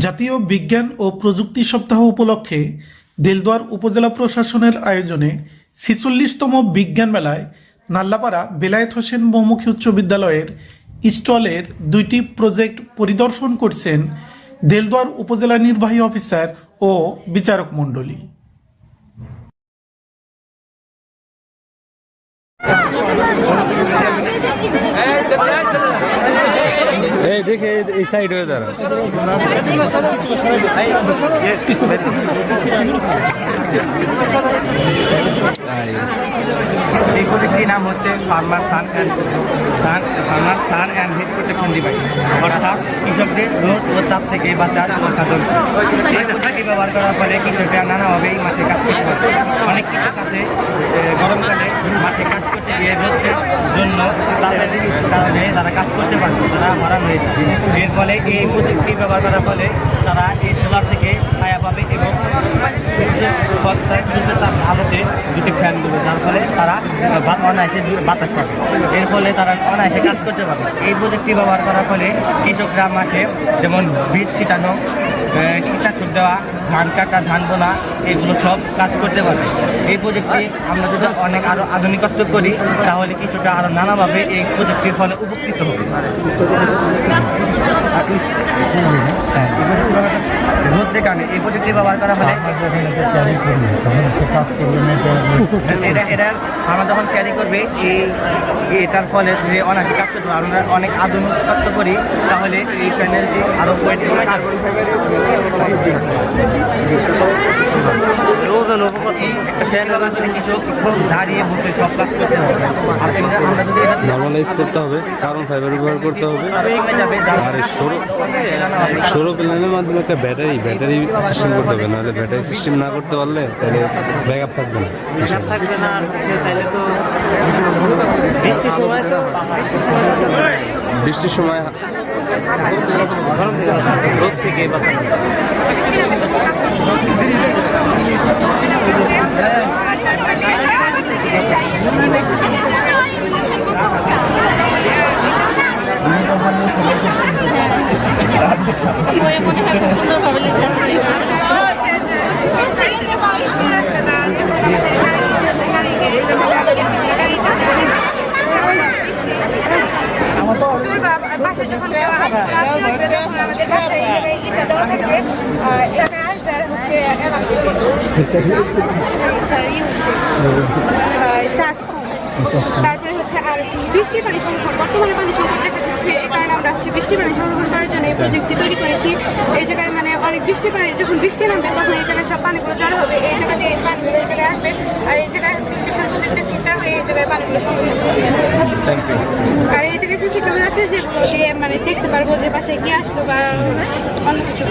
জাতীয় বিজ্ঞান ও প্রযুক্তি সপ্তাহ উপলক্ষে দেলদুয়ার উপজেলা প্রশাসনের আয়োজনে ছিচল্লিশতম বিজ্ঞান মেলায় নাল্লাপাড়া বেলায়েত হোসেন বহুমুখী উচ্চ বিদ্যালয়ের স্টলের দুইটি প্রজেক্ট পরিদর্শন করছেন দেলদুয়ার উপজেলা নির্বাহী অফিসার ও বিচারক মণ্ডলী এই দেখে এই- সাইড হয়ে দাঁড়া এই প্রজেক্টটির নাম হচ্ছে? Farmer sun and sun farmer sun and heat protection device অর্থাৎ কৃষকদের রোদ ও তাপ থেকে বাঁচার সুরক্ষা যন্ত্র এই প্রযুক্তি ব্যবহার করার ফলে কৃষকরা নানাভাবেই মাঠে কাজ করতে পারে অনেক কৃষক আছে গরমকালে মাঠে কাজ করতে গিয়ে রোদের জন্য তাদের তারা কাজ করতে পারে না, তারা মারা হয়ে যায় এর ফলে এই প্রযুক্তি ব্যবহার করার ফলে তারা এই সোলার থেকে ছায়া পাবে এবং আলোতে দুটি ফ্যান দেবে, যার ফলে তারা অনায়াসে বাতাস পাবে। এর ফলে তারা অনায়াসে কাজ করতে পারবে। এই প্রযুক্তি ব্যবহার করার ফলে কৃষকরা মাঠে যেমন বীজ ছিটানো কীটনাশক দেওয়া, ধান কাটা, ধান বোনা এগুলো সব কাজ করতে পারবে। এই প্রযুক্তি আমরা যদি অনেক আরও আধুনিকত্ব করি তাহলে কিছুটা আরও নানাভাবে এই প্রযুক্তির ফলে উপকৃত হবে হ্যাঁ, এই প্রযুক্তি কারণে এই প্রযুক্তি ব্যবহার করা হলে এটা এটা আমরা যখন ক্যারি করবে এই এটার ফলে যে অনেক কাজ করতে পারবে, আমরা অনেক আধুনিক কাজ করি তাহলে এই প্যানেলটি আরও ওয়েট একটা কিছু দাঁড়িয়ে বসে সব কাজ করতে হবে। আর এমনি আমরা যদি নর্মালাইজ করতে হবে কার্বন ফাইবার ব্যবহার করতে হবে। আর সৌর সৌর প্যানেলের মাধ্যমে একটা ব্যাটারি ব্যাটারি সিস্টেম করতে হবে নাহলে ব্যাটারি সিস্টেম না করতে পারলে তাহলে ব্যাক আপ থাকবে না থাকবে না আর হচ্ছে তাহলে তো বৃষ্টির সময় তো বৃষ্টির থেকে। বাসা যখন। এখানে কম। তারপরে হচ্ছে আর বৃষ্টি পানি পানি সংকট এই কারণে আমরা হচ্ছে বৃষ্টি পানি সংরক্ষণ জন্য প্রযুক্তি তৈরি করেছি এই জায়গায় মানে অনেক বৃষ্টি যখন বৃষ্টি নামবে, তখন এই জায়গায় সব পানিগুলো জড়ো হবে, এই জায়গাতে এই এই আসবে, আর এই জায়গায় ফিল্টার হয়ে, এই জায়গায় পানিগুলো আর এই জায়গায় সিসি ক্যামেরা আছে যেগুলো দিয়ে মানে দেখতে পারব যে পাশে কি আসলো বা অন্য কিছু